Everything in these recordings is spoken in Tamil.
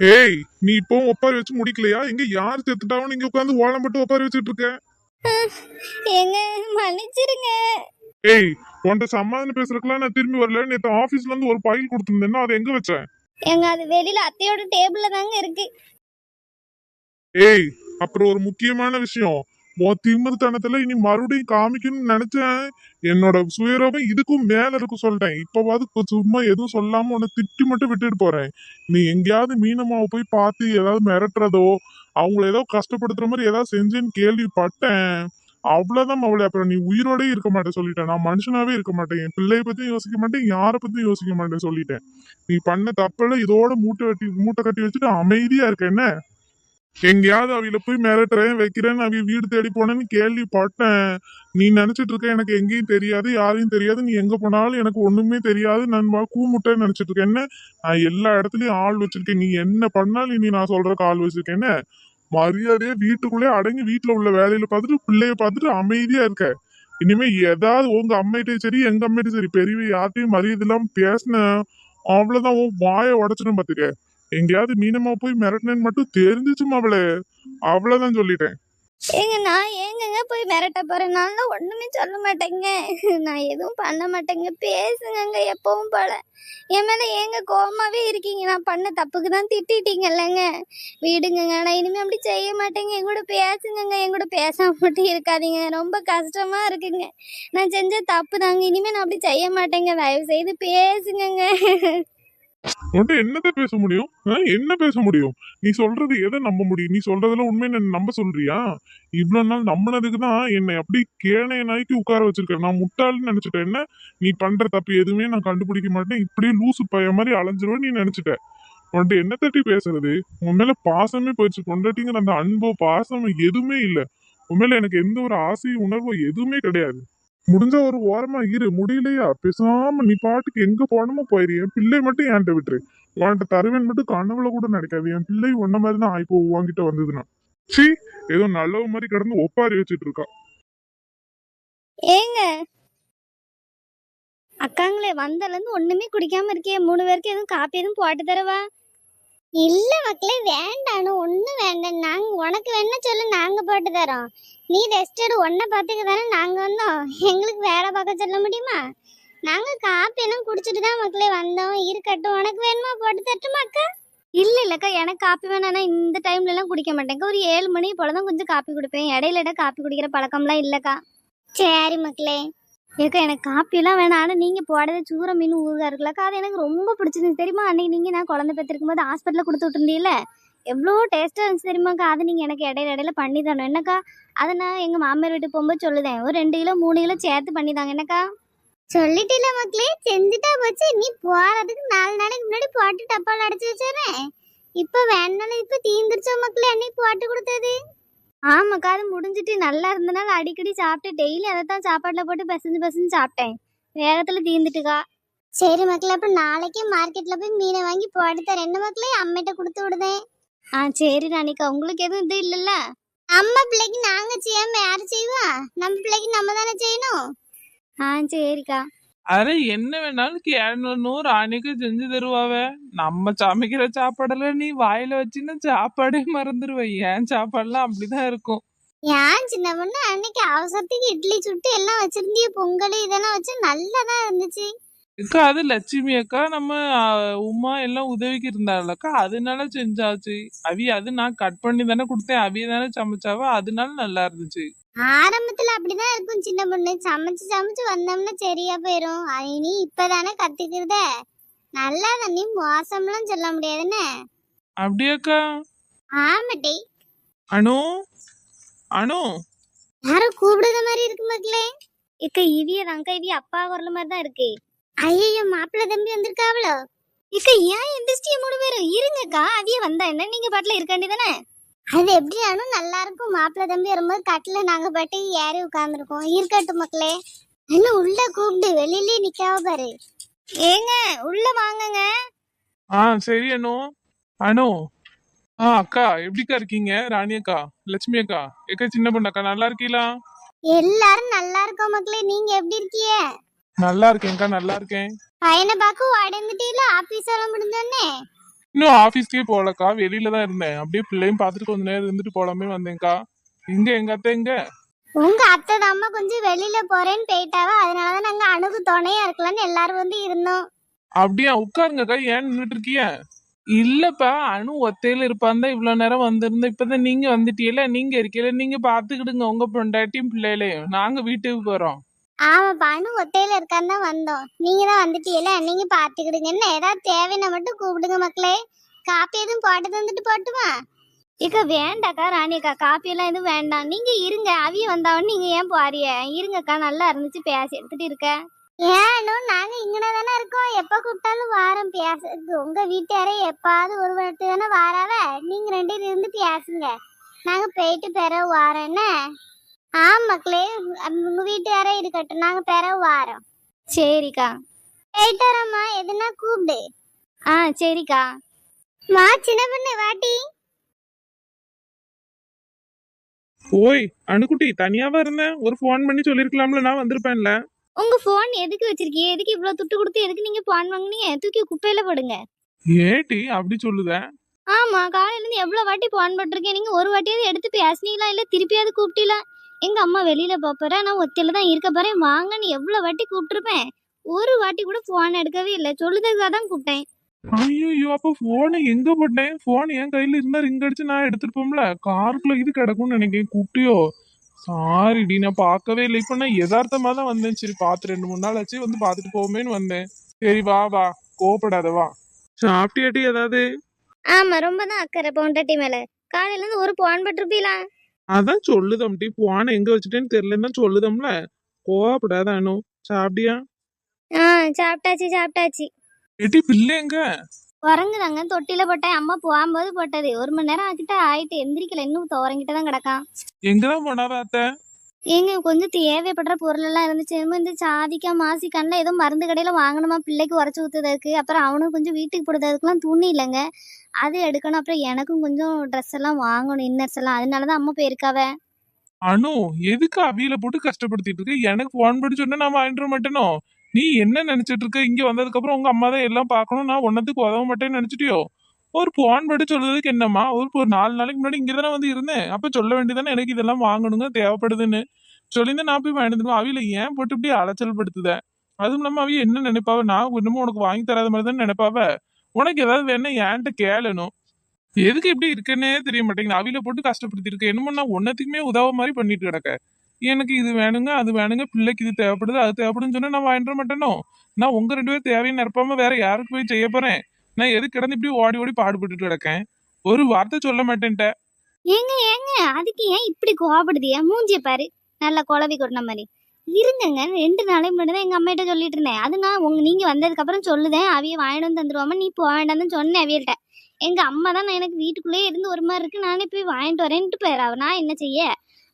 ஏய் நீ இப்போ ஒப்பாரி வச்சு முடிக்கலையா? எங்க யார் செத்துட்டாவும் நீங்க உட்காந்து ஓலம் போட்டு ஒப்பாரி வச்சுட்டு இருக்க? ஏங்க மன்னிச்சிருங்க. ஏய் உன்கிட்ட சமாதானம் பேசுறதுக்குலாம் நான் திரும்பி வரல. நேத்து ஆபீஸ்ல இருந்து ஒரு ஃபைல் கொடுத்துருந்தேன்னா அதை எங்க வச்சேன்? ஏங்க அது வெளியில அத்தையோட டேபிள்ல தாங்க இருக்கு. ஏய் அப்புறம் ஒரு முக்கியமான விஷயம். உன் திமிர்த்தனத்துல இனி மறுபடியும் காமிக்கணும்னு நினைச்சேன். என்னோட சுயரூபம் இதுக்கும் மேல இருக்கும் சொல்லிட்டேன். இப்பவாது சும்மா எதுவும் சொல்லாம உன்னை திட்டி மட்டும் விட்டுட்டு போறேன். நீ எங்கேயாவது மீனம்மாவை போய் பார்த்து ஏதாவது மிரட்டுறதோ அவங்கள ஏதோ கஷ்டப்படுத்துற மாதிரி ஏதாவது செஞ்சேன்னு கேள்விப்பட்டேன். அவ்வளவுதான் அவளை அப்புறம் நீ உயிரோடய இருக்க மாட்டேன் சொல்லிட்டேன். நான் மனுஷனாவே இருக்க மாட்டேன். என் பிள்ளைய பத்தியும் யோசிக்க மாட்டேன். யாரை பத்தியும் யோசிக்க மாட்டேன் சொல்லிட்டேன். நீ பண்ண தப்பெல்லாம் இதோட மூட்டை வெட்டி மூட்டை கட்டி வச்சுட்டு அமைதியா இருக்க. என்ன? எங்கேயாவது அவையில போய் மிரட்டுறேன் வைக்கிறேன்னு அவைய வீடு தேடி போனேன்னு கேள்விப்பட்டேன். நீ நினைச்சிட்டு இருக்க எனக்கு எங்கேயும் தெரியாது யாரையும் தெரியாது நீ எங்க போனாலும் எனக்கு ஒண்ணுமே தெரியாது நண்பா கூமுட்டேன்னு நினைச்சிட்டு இருக்கேன் என்ன? நான் எல்லா இடத்துலயும் ஆள் வச்சிருக்கேன். நீ என்ன பண்ணாலும் நீ நான் சொல்ற ஆள் வச்சிருக்கேன் என்ன? மரியாதையா வீட்டுக்குள்ளே அடங்கி வீட்டுல உள்ள வேலையில பார்த்துட்டு பிள்ளைய பார்த்துட்டு அமைதியா இருக்க. இனிமே ஏதாவது உங்க அம்மையிட்டையும் சரி எங்க அம்மைகிட்டயும் சரி பெரிய யார்ட்டையும் மரியாதை இல்லாம பேசின அவ்வளவுதான். உன் வாயை உடச்சிடும் பாத்துக்க எங்கேயாவது மீனம்மா போய் மிரட்டினேன்னு மட்டும் தெரிஞ்சிச்சுமா அவளே. அவ்வளவுதான் சொல்லிட்டேன். ஏங்க நான் ஏங்கங்க போய் மிரட்ட போறேன்? ஒண்ணுமே சொல்ல மாட்டேங்க. நான் எதுவும் பண்ண மாட்டேங்க. பேசுங்கங்க எப்பவும் போல. என் மேல ஏங்க கோமாவே இருக்கீங்க? நான் பண்ண தப்புக்கு தான் திட்டிட்டீங்கல்லங்க. விடுங்கங்க நான் இனிமே அப்படி செய்ய மாட்டேங்க. என் கூட பேசுங்கங்க. என் கூட பேசாம மட்டும் இருக்காதீங்க. ரொம்ப கஷ்டமா இருக்குங்க. நான் செஞ்ச தப்பு தாங்க இனிமே நான் அப்படி செய்ய மாட்டேங்க. தயவு செய்து பேசுங்கங்க. உன்கிட்ட என்னத்த பேச முடியும்? என்ன பேச முடியும்? நீ சொல்றது எதை நம்ப முடியும்? நீ சொல்றதுல உண்மை என்ன நம்ப சொல்றியா? இவ்வளவு நாள் நம்பினதுக்கு தான் என்னை அப்படி கேணைய நாய்க்கு உட்கார வச்சிருக்கேன். நான் முட்டாள்னு நினைச்சிட்டேன். என்ன? நீ பண்ற தப்பு எதுவுமே நான் கண்டுபிடிக்க மாட்டேன். இப்படியே லூசு பைய மாதிரி அலைஞ்சிருவேன் நீ நினைச்சிட்ட. உன்கிட்ட என்ன தட்டி பேசுறது? உன் மேல பாசமே போயிடுச்சு. கொண்டாட்டிங்கிற அந்த அன்போ பாசமோ எதுவுமே இல்ல. உன் மேல எனக்கு எந்த ஒரு ஆசை உணர்வோ எதுவுமே கிடையாது. முடிஞ்ச ஒரு ஓரமா இரு முடியலையா? பேசாம நீ பாட்டுக்கு எங்க போனமோ போயிரு. என் பிள்ளை மட்டும் என்கிட்ட விட்டுரு. உன்கிட்ட தருவேன் மட்டும் கனவுல கூட நடக்காது என் பிள்ளை உன்ன மாதிரி தான் இப்போ உன்கிட்ட வந்ததுன்னா. சி ஏதோ நல்லவ மாதிரி கிடந்து ஒப்பாரி வச்சிட்டு இருக்கா ஏங்க அக்காங்களே வந்தலேருந்து ஒண்ணுமே குடிக்காம இருக்கே மூணு பேருக்கு எதுவும் காப்பி எதுவும் போட்டு தரவா? இல்ல மக்களே வேண்டானு ஒண்ணும் வேண்டாம். நாங்க உனக்கு வேணா சொல்லு நாங்க போட்டு தரோம். நீ ரெஸ்ட் எடு. ஒன்ன பாத்துக்க தானே நாங்க வந்தோம். எங்களுக்கு வேலை பார்க்க சொல்ல முடியுமா? நாங்க காப்பி எல்லாம் குடிச்சிட்டு தான் மக்களே வந்தோம். இருக்கட்டும். உனக்கு வேணுமா போட்டு தரட்டுமா அக்கா? இல்ல இல்லக்கா எனக்கு காப்பி வேணாம் இந்த டைம்ல எல்லாம் குடிக்க மாட்டேங்க ஒரு ஏழு மணி போலதான் கொஞ்சம் காப்பி குடிப்பேன். இடையில இட காப்பி குடிக்கிற பழக்கம்லாம் இல்லக்கா. சரி மக்களே. ஏக்கா எனக்கு காப்பியெல்லாம் வேணாம். ஆனால் நீங்கள் போடுறது சூற மீன் ஊறுகாய் இருக்குல்லக்கா அது எனக்கு ரொம்ப பிடிச்சிருந்துச்சு. தெரியுமா? அன்னைக்கு நீங்கள் நான் குழந்தை பெற்றிருக்கும் போது ஹாஸ்பிட்டலில் கொடுத்து விட்டுருந்தீல்ல? எவ்வளோ டேஸ்ட்டாக இருந்துச்சு தெரியுமாக்கா அது நீங்கள் எனக்கு இடையில இடையில பண்ணி தரணும். என்னக்கா? அதை நான் எங்கள் மாமியார் வீட்டுக்கு போகும்போது சொல்லுதேன். ஒரு ரெண்டு கிலோ மூணு கிலோ சேர்த்து பண்ணி தாங்க. என்னக்கா? சொல்லிட்டில மக்களே செஞ்சுட்டா போச்சு. நீ போகிறதுக்கு நாலு நாளைக்கு முன்னாடி போட்டு டப்பால் அடைச்சி வச்சுறேன் இப்போ வேணாலும் இப்போ தீந்துருச்சோ மக்களே அன்னைக்கு போட்டு கொடுத்தது? ஆமாக்கா அது முடிஞ்சிட்டு நல்லா இருந்தனால அடிக்கடி சாப்பிட்டு டெய்லி அதை தான் சாப்பாட்டில் போட்டு பிசைஞ்சு பிசைஞ்சு சாப்பிட்டேன். வேகத்தில் தீர்ந்துட்டுக்கா சரி மக்களே அப்போ நாளைக்கே மார்க்கெட்டில் போய் மீனை வாங்கி போட்டு தரேன் என்ன மக்களே அம்மிட்ட கொடுத்து விடுதேன். ஆ சரி ராணிக்கா உங்களுக்கு எதுவும் இது இல்லைல்ல? அம்மா பிள்ளைக்கு நாங்கள் செய்யாம யார் செய்வா? நம்ம பிள்ளைக்கு நம்ம தானே செய்யணும்? ஆ சரிக்கா. அरे என்ன வேணாலும் கேரளனும் ராணிக்கு செஞ்சு தருவாவ. நம்ம சமைக்கிற சாப்பாடெல்லாம் நீ வாயில வச்சின்னா சாப்பாடே மறந்துடுவ ஏன் சாப்பாடுலாம் அப்படிதான் இருக்கும்? ஏன் சின்ன பொண்ணு? அன்னைக்கு அவசரத்துக்கு இட்லி சுட்டு எல்லாம் வச்சிருந்திய பொங்கல் இதெல்லாம் வச்சு நல்லா தான் இருந்துச்சு. அக்கா அது லட்சுமி அக்கா நம்ம உமா எல்லாம் உதவிக்கு இருந்தாளக்கா அதனால செஞ்சாச்சு. அவி அது நான் கட் பண்ணி தானே கொடுத்தேன். அவிய தானே சமைச்சாவ. அதனால நல்லா இருந்துச்சு. ஆரம்பத்துல அப்படிதான் இருக்கும் சின்ன பொண்ணு. சமைச்சு சமைச்சு வந்தோம்னா சரியா போயிரும். நீ இப்பதானே கத்துக்கிறத? நல்லா நீ மோசம்லாம் சொல்ல முடியாதுன்னு அப்படியாக்கா ஆமாட்டி அனு? அனு? யாரோ கூப்பிடுற மாதிரி இருக்கு மக்களே. இக்க இவிய தாங்க இவிய அப்பா குரல் மாதிரி தான் இருக்கு. ஐயோ மாப்பிள்ளை தம்பி வந்திருக்காவளோ? இக்க ஏன் எந்திரிச்சிய மூணு பேரும்? இருங்கக்கா அவிய வந்தா என்ன? நீங்க பாட்டுல இருக்க வேண்டியதானே? அது எப்படி ஆனும் நல்லா இருக்கும் மாப்பிள்ளை தம்பி வரும்போது கட்டில நாங்க பாட்டு ஏறி உட்கார்ந்துருக்கோம். இருக்கட்டும் மக்களே. என்ன உள்ள கூப்பிடு வெளியிலே நிக்காம பாரு. ஏங்க உள்ள வாங்கங்க. ஆ சரி அனு. அனு. ஆ அக்கா எப்படிக்கா இருக்கீங்க? ராணி அக்கா லட்சுமி அக்கா ஏக்கா சின்ன பொண்ணு அக்கா நல்லா இருக்கீங்களா எல்லாரும் நல்லா இருக்கோம் மக்களே. நீங்க எப்படி இருக்கீங்க? நல்லா இருக்கேன்க்கா நல்லா இருக்கேன். பையனை பார்க்க உடந்துட்டீல ஆபீஸ் எல்லாம் முடிஞ்சோடனே இன்னும் ஆபீஸ்க்கே போகலக்கா. வெளியில தான் இருந்தேன். அப்படியே பிள்ளையும் பார்த்துட்டு கொஞ்ச நேரம் இருந்துட்டு போலாமே வந்தேன்க்கா. எங்க எங்க அத்தை எங்க? உங்க அத்தை அம்மா கொஞ்சம் வெளியில போறேன்னு போயிட்டாவ. அதனாலதான் நாங்க அணுகு துணையா இருக்கலாம்னு எல்லாரும் வந்து இருந்தோம். அப்படியா? உட்காருங்கக்கா. ஏன் நின்றுட்டு இருக்கிய இல்லப்பா. அனு ஒத்தையில இருப்பான் தான் இவ்வளவு நேரம் வந்திருந்தேன். இப்பதான் நீங்க வந்துட்டீல. நீங்க இருக்கீல. நீங்க பாத்துக்கிடுங்க உங்க பொண்டாட்டியும் பிள்ளைகளையும். நாங்க வீட்டுக்கு போறோம். ஆமாப்பா பானு ஒத்தையில இருக்கான்னு தான் வந்தோம். நீங்க தான் வந்துட்டீல நீங்க பாத்துக்கிடுங்க. என்ன ஏதாவது தேவைன்னா மட்டும் கூப்பிடுங்க மக்களே. காப்பி எதுவும் போட்டு தந்துட்டு போட்டுமா? இக்க வேண்டாக்கா ராணிக்கா காப்பியெல்லாம் எதுவும் வேண்டாம். நீங்க இருங்க. அவிய வந்தாவன்னு நீங்க ஏன் போறிய இருங்கக்கா நல்லா இருந்துச்சு. பேசி எடுத்துட்டு இருக்க. ஏனோ நாங்க இங்கே தானே இருக்கோம். எப்ப கூப்பிட்டாலும் வாரம். பேசுறது உங்க வீட்டாரே எப்பாவது ஒரு வாரத்து தானே வாராவ? நீங்க ரெண்டு இருந்து பேசுங்க. நாங்க போயிட்டு பெற வாரம். என்ன? ஆ மக்களே உங்க வீட்டுக்காரே இருக்கட்டும் நாங்க பிறகு வாரோம். சரிக்கா. போயிட்டு வரோம்மா. எதுனா கூப்பிடு. ஆ சரிக்கா. மா சின்ன பொண்ணு வாட்டி ஓய் அணுக்குட்டி தனியாவா இருந்தேன் ஒரு ஃபோன் பண்ணி சொல்லிருக்கலாம்ல நான் வந்திருப்பேன்ல. உங்க போன் எதுக்கு வச்சிருக்கீங்க எதுக்கு இவ்வளவு துட்டு கொடுத்து எதுக்கு நீங்க போன் வாங்குனீங்க? தூக்கி குப்பையில போடுங்க. ஏட்டி அப்படி சொல்லுத? ஆமா காலையில இருந்து எவ்வளவு வாட்டி போன் போட்டிருக்கேன். நீங்க ஒரு வாட்டியாவது எடுத்து பேசுனீங்களா? இல்ல திருப்பியாவது கூப்பிட்டீங்களா? எங்க அம்மா வெளியில போறேன் நான் ஒத்தையில தான் இருக்க போறேன். வாங்கன்னு எவ்வளவு வாட்டி கூப்பிட்டுருப்பேன்? ஒரு வாட்டி கூட போன் எடுக்கவே இல்லை. சொல்லுறதுக்காக தான் கூப்பிட்டேன். ஐயோ அப்ப போனை எங்க போட்டேன்? போன் என் கையில இருந்தா ரிங் அடிச்சு நான் எடுத்துருப்போம்ல? காருக்குள்ள இது கிடக்கும்னு நினைக்கிறேன். கூப்பிட்டியோ? சாரிடி நான் பார்க்கவே இல்லை. இப்ப நான் யதார்த்தமா தான் வந்தேன். சரி பார்த்து ரெண்டு மூணு நாள் ஆச்சு வந்து பார்த்துட்டு போவோமேன்னு வந்தேன். சரி வா வா. கோவப்படாத வா. சாப்பிட்டியாட்டி ஏதாவது? ஆமா ரொம்ப தான் அக்கறை பொண்டாட்டி மேல. காலையில இருந்து ஒரு போன் போட்டிருப்பீங்களா அதான் சொல்லுதம்டி போனை எங்க வச்சுட்டேன்னு தெரியலன்னு சொல்லுதம்ல. கோவப்படாத அனு. சாப்பிட்டியா? ஆ சாப்பிட்டாச்சு சாப்பிட்டாச்சு. எட்டி பிள்ளை எங்க? உறங்குதாங்க தொட்டில போட்டேன். அம்மா போகும்போது போட்டது. ஒரு மணி நேரம் ஆகிட்ட ஆயிட்டு எந்திரிக்கல. இன்னும் உறங்கிட்டு தான் கிடக்கான். எங்கதான் போனாவ அத்தை? ஏங்க கொஞ்சம் தேவைப்படுற பொருள் எல்லாம் இருந்துச்சு. என்னமோ இந்த சாதிக்கா கண்ணில் ஏதோ மருந்து கடையில வாங்கணுமா பிள்ளைக்கு உரைச்சி ஊத்துறதுக்கு. அப்புறம் அவனும் கொஞ்சம் வீட்டுக்கு போடுறதுக்குலாம் துணி இல்லைங்க. அது எடுக்கணும். அப்புறம் எனக்கும் கொஞ்சம் ட்ரெஸ் எல்லாம் வாங்கணும் இன்னர்ஸ் எல்லாம். அதனாலதான் அம்மா போயிருக்காவ. அனு எதுக்கு அவியில போட்டு கஷ்டப்படுத்திட்டு இருக்க? எனக்கு போன் பண்ணி சொன்னா நான் வாங்கிட மாட்டேனோ? நீ என்ன நினைச்சிட்டு இருக்க? இங்க வந்ததுக்கு அப்புறம் உங்க அம்மா தான் எல்லாம் பார்க்கணும். நான் ஒன்னத்துக்கு உதவ மாட்டேன்னு நினைச்சிட்டியோ? ஒரு போன் படி சொல்றதுக்கு என்னம்மா? ஒரு ஒரு நாலு நாளைக்கு முன்னாடி இங்கே தானே வந்து இருந்தேன். அப்ப சொல்ல வேண்டியதானே எனக்கு இதெல்லாம் வாங்கணுங்க தேவைப்படுதுன்னு. சொல்லியிருந்தா நான் போய் வாங்கிட்டு அவியில ஏன் போட்டு இப்படி அலைச்சல் படுத்துதேன் அதுவும் இல்லாம அவ என்ன நினைப்பாவ? நான் இன்னமும் உனக்கு வாங்கி தராத மாதிரி தானே நினைப்பாவ? உனக்கு ஏதாவது வேணா ஏன்ட்ட கேளணும். எதுக்கு இப்படி இருக்குன்னே தெரிய மாட்டேங்குது. அவியில போட்டு கஷ்டப்படுத்தி என்னமோ நான் ஒன்னத்துக்குமே உதவ மாதிரி பண்ணிட்டு கிடக்க. எனக்கு இது வேணுங்க அது வேணுங்க பிள்ளைக்கு இது தேவைப்படுது அது தேவைப்படுன்னு சொன்னா நான் வாங்கிட மாட்டேனோ? நான் உங்க ரெண்டு பேரும் தேவையான நிரப்பாம வேற யாருக்கு போய் செய்ய போறேன்? நான் எது கிடந்து இப்படி ஓடி ஓடி பாடுபட்டு கிடக்கேன்? ஒரு வார்த்தை சொல்ல மாட்டேன்ட்ட. ஏங்க ஏங்க அதுக்கு ஏன் இப்படி கோபப்படுது ஏன் மூஞ்சிய பாரு. நல்லா குழவி கொட்டின மாதிரி. இருங்கங்க ரெண்டு நாளைக்கு முன்னாடி தான் எங்க அம்மாட்ட சொல்லிட்டு இருந்தேன். அது நான் உங்க நீங்க வந்ததுக்கு அப்புறம் சொல்லுதேன். அவிய வாங்கிட்டு வந்து தந்துருவாம? நீ போக வேண்டாம்னு சொன்னேன் அவியல்ட்ட எங்க அம்மா தான் நான் எனக்கு வீட்டுக்குள்ளேயே இருந்து ஒரு மாதிரி இருக்கு. நானே போய் வாங்கிட்டு வரேன்ட்டு போயிடாவ நான் என்ன செய்ய?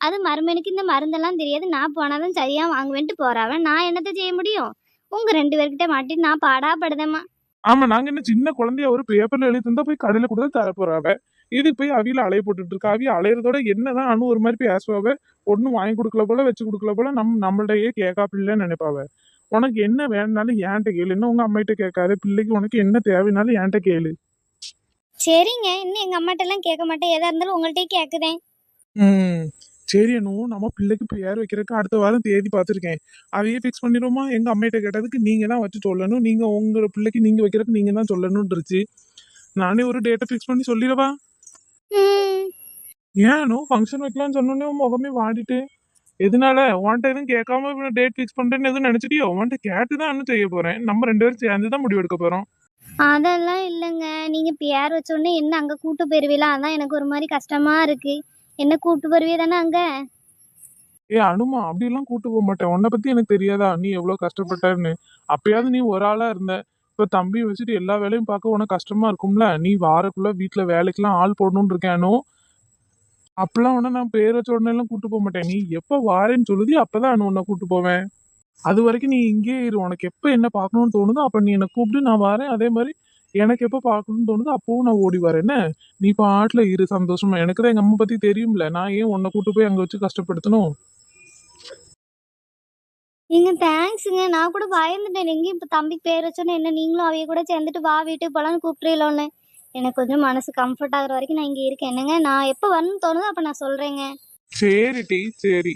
அது மருமனுக்கு இந்த மருந்தெல்லாம் தெரியாது. நான் போனாதான் சரியா வாங்குவேன்ட்டு போறாவ நான் என்னத்த செய்ய முடியும்? உங்க ரெண்டு பேர்கிட்ட மாட்டிட்டு நான் பாடா படுதேம்மா. ஆமா நாங்க என்ன சின்ன குழந்தைய ஒரு பேப்பர்ல எழுதி தந்தா போய் கடையில கூட தர போறாவ. இது போய் அவியில அலைய போட்டுட்டு இருக்கா அவிய அலையறதோட என்னதான் அணு ஒரு மாதிரி பேசுவாவ. ஒன்னும் வாங்கி கொடுக்கல போல வச்சு கொடுக்கல போல நம் நம்மள்டையே கேட்காப்பில்லன்னு நினைப்பாவ. உனக்கு என்ன வேணும்னாலும் ஏன்ட்ட கேளு. இன்னும் உங்க அம்மாயிட்ட கேட்காத. பிள்ளைக்கு உனக்கு என்ன தேவைனாலும் ஏன்ட்ட கேளு. சரிங்க. இன்னும் எங்க அம்மாட்ட எல்லாம் கேட்க மாட்டேன். எதா இருந்தாலும் உங்கள்கிட்டயே கேக்குதேன் ம். சரி அனு நம்ம பிள்ளைக்கு பேர் வைக்கிறதுக்கு அடுத்த வாரம் தேதி பார்த்துருக்கேன். அதையே ஃபிக்ஸ் பண்ணிடுவோமா? எங்க அம்மாயிட்ட கேட்டதுக்கு நீங்க தான் வச்சு சொல்லணும். நீங்க உங்க பிள்ளைக்கு நீங்க வைக்கிறதுக்கு நீங்க தான் சொல்லணும்ன்றுச்சு நானே ஒரு டேட்டை ஃபிக்ஸ் பண்ணி சொல்லிடவா? ஏனோ? ஃபங்க்ஷன் வைக்கலாம்னு சொன்னோன்னே முகமே வாடிட்டு. எதனால? உன்கிட்ட எதுவும் கேட்காம டேட் ஃபிக்ஸ் பண்றேன்னு எதுவும் நினைச்சிட்டியோ? உன்கிட்ட கேட்டு தான் இன்னும் செய்ய போறேன். நம்ம ரெண்டு பேரும் சேர்ந்து தான் முடிவு எடுக்க போறோம். அதெல்லாம் இல்லைங்க. நீங்க பேர் வச்ச உடனே என்ன அங்க கூட்டு போயிருவீங்களா அதான் எனக்கு ஒரு மாதிரி கஷ்டமா இருக்கு. என்ன கூட்டு வருவே தானே அங்க? ஏ அனுமா அப்படியெல்லாம் கூட்டு போக மாட்டேன். உன்னை பத்தி எனக்கு தெரியாதா? நீ எவ்வளவு கஷ்டப்பட்டன்னு. அப்பயாவது நீ ஒரு ஆளா இருந்த. இப்ப தம்பி வச்சுட்டு எல்லா வேலையும் பார்க்க உனக்கு கஷ்டமா இருக்கும்ல? நீ வாரக்குள்ள வீட்டுல வேலைக்கெல்லாம் ஆள் போடணும்னு இருக்கேனோ அப்பெல்லாம் உடனே நான் பேர் வச்ச உடனே எல்லாம் கூட்டு போக மாட்டேன். நீ எப்ப வாரேன்னு சொல்லுதி அப்பதான் நான் உன்னை கூட்டு போவேன். அது வரைக்கும் நீ இங்கேயே இரு. உனக்கு எப்ப என்ன பார்க்கணும்னு தோணுதோ அப்ப நீ என்னை கூப்பிட்டு நான் வாரேன். அதே மாதிரி எனக்கு எப்போ பார்க்கணும்னு தோணுதோ அப்பவும் நான் ஓடி வரேன். என்ன? நீ பாட்டுல இரு சந்தோஷமா. எனக்கு தான் எங்க அம்மா பத்தி தெரியும்ல. நான் ஏன் உன்னை கூட்டு போய் அங்க வச்சு கஷ்டப்படுத்தணும்? நீங்க தேங்க்ஸுங்க நான் கூட பயந்துட்டேன். எங்கேயும் இப்போ தம்பிக்கு பேர் வச்சோன்னே என்ன நீங்களும் அவைய கூட சேர்ந்துட்டு வா வீட்டுக்கு போலான்னு கூப்பிட்றீங்களோன்னு எனக்கு கொஞ்சம் மனசு கம்ஃபர்ட் ஆகுற வரைக்கும் நான் இங்கே இருக்கேன். என்னங்க நான் எப்போ வரணும்னு தோணுதோ அப்போ நான் சொல்கிறேங்க சரி டி. சரி.